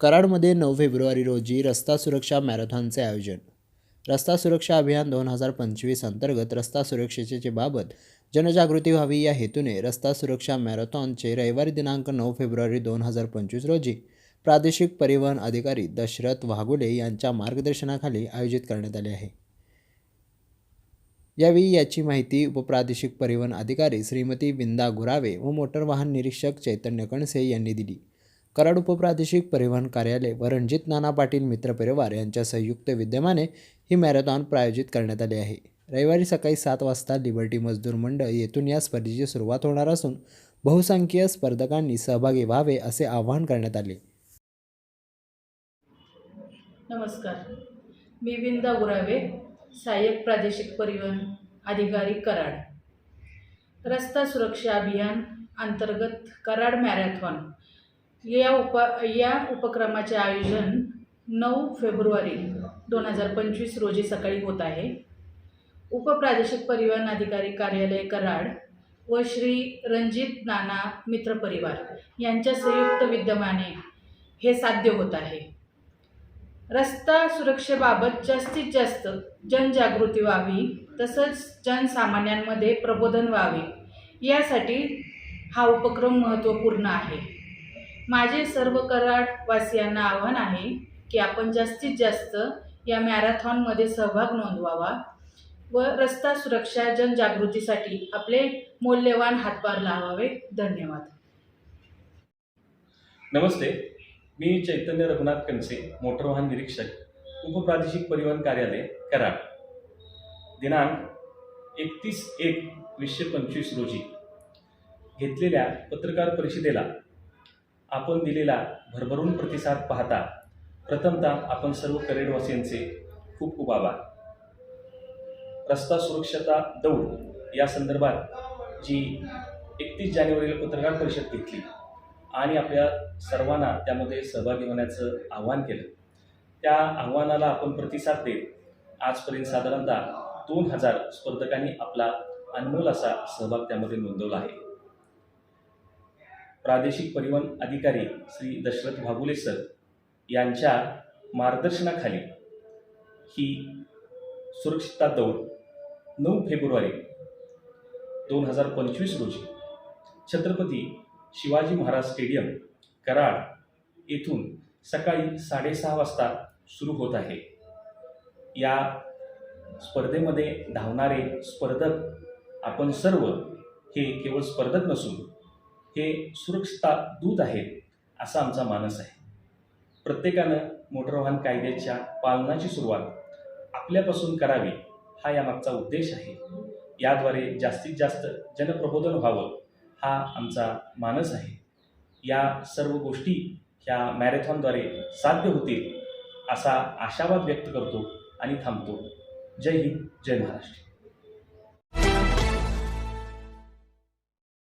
कराडमध्ये नऊ फेब्रुवारी रोजी रस्ता सुरक्षा मॅरेथॉनचे आयोजन. रस्ता सुरक्षा अभियान दोन हजार पंचवीस अंतर्गत रस्ता सुरक्षेचे बाबत जनजागृती व्हावी या हेतूने रस्ता सुरक्षा मॅरेथॉनचे रविवारी दिनांक नऊ फेब्रुवारी दोन हजार पंचवीस रोजी प्रादेशिक परिवहन अधिकारी दशरथ वाघुले यांच्या मार्गदर्शनाखाली आयोजित करण्यात आले आहे. यावेळी याची माहिती उपप्रादेशिक परिवहन अधिकारी श्रीमती विंदा गुरावे व मोटर वाहन निरीक्षक चैतन्य कणसे यांनी दिली. कराड उपप्रादेशिक परिवहन कार्यालय व रणजित नाना पाटील मित्र परिवार यांच्या संयुक्त विद्यमाने ही मॅरेथॉन प्रायोजित करण्यात आली आहे. रविवारी सकाळी सात वाजता लिबर्टी मजदूर मंडळ येथून या स्पर्धेची सुरुवात होणार असून बहुसंख्य स्पर्धकांनी सहभागी व्हावे असे आवाहन करण्यात आले. नमस्कार. मी विंदा उरावे सहाय्यक प्रादेशिक परिवहन अधिकारी कराड. रस्ता सुरक्षा अभियान अंतर्गत कराड मॅरेथॉन या उप या उपक्रमाचे आयोजन नऊ फेब्रुवारी दोन हजार पंचवीस रोजी सकाळी होत आहे. उपप्रादेशिक परिवहन अधिकारी कार्यालय कराड व श्री रणजित नाना मित्र परिवार यांच्या संयुक्त विद्यमाने हे साध्य होत आहे. रस्ता सुरक्षेबाबत जास्तीत जास्त जनजागृती व्हावी तसंच जनसामान्यांमध्ये प्रबोधन व्हावे यासाठी हा उपक्रम महत्त्वपूर्ण आहे. माझे सर्व कराडवासियांना आव्हान आहे की आपण जास्तीत जास्त या मॅरेथॉनमध्ये सहभाग नोंदवावा व रस्ता सुरक्षा जनजागृतीसाठी आपले मौल्यवान हातभार लावावे. धन्यवाद. नमस्ते. मी चैतन्य रघुनाथ कनसे मोटर वाहन निरीक्षक उपप्रादेशिक परिवहन कार्यालय कराड. दिनांक एकतीस एक वीसशे पंचवीस रोजी घेतलेल्या पत्रकार परिषदेला आपण दिलेला भरभरून प्रतिसाद पाहता प्रथमतः आपण सर्व करेडवासियांचे खूप खूप आभार. रस्ता सुरक्षता दौड या संदर्भात जी एकतीस जानेवारीला पत्रकार परिषद घेतली आणि आपल्या सर्वांना त्यामध्ये सहभागी होण्याचं आव्हान केलं त्या आव्हानाला आपण प्रतिसाद देत आजपर्यंत साधारणतः दोन हजार स्पर्धकांनी आपला अनमोल असा सहभाग त्यामध्ये नोंदवला आहे. प्रादेशिक परिवहन अधिकारी श्री दशरथ भागुले सर यांच्या मार्गदर्शनाखाली ही सुरक्षितता दौड नऊ फेब्रुवारी दोन हजार पंचवीस रोजी छत्रपती शिवाजी महाराज स्टेडियम कराड येथून सकाळी साडेसहा वाजता सुरू होत आहे. या स्पर्धेमध्ये धावणारे स्पर्धक आपण सर्व हे केवळ स्पर्धक नसून हे सुरक्षता दूत आहेत असा आमचा मानस आहे. प्रत्येकानं मोटर वाहन कायद्याच्या पालनाची सुरुवात आपल्यापासून करावी हा यामागचा उद्देश आहे. याद्वारे जास्तीत जास्त जनप्रबोधन व्हावं हा आमचा मानस आहे. या सर्व गोष्टी ह्या मॅरेथॉनद्वारे साध्य होतील असा आशावाद व्यक्त करतो आणि थांबतो. जय हिंद जय महाराष्ट्र.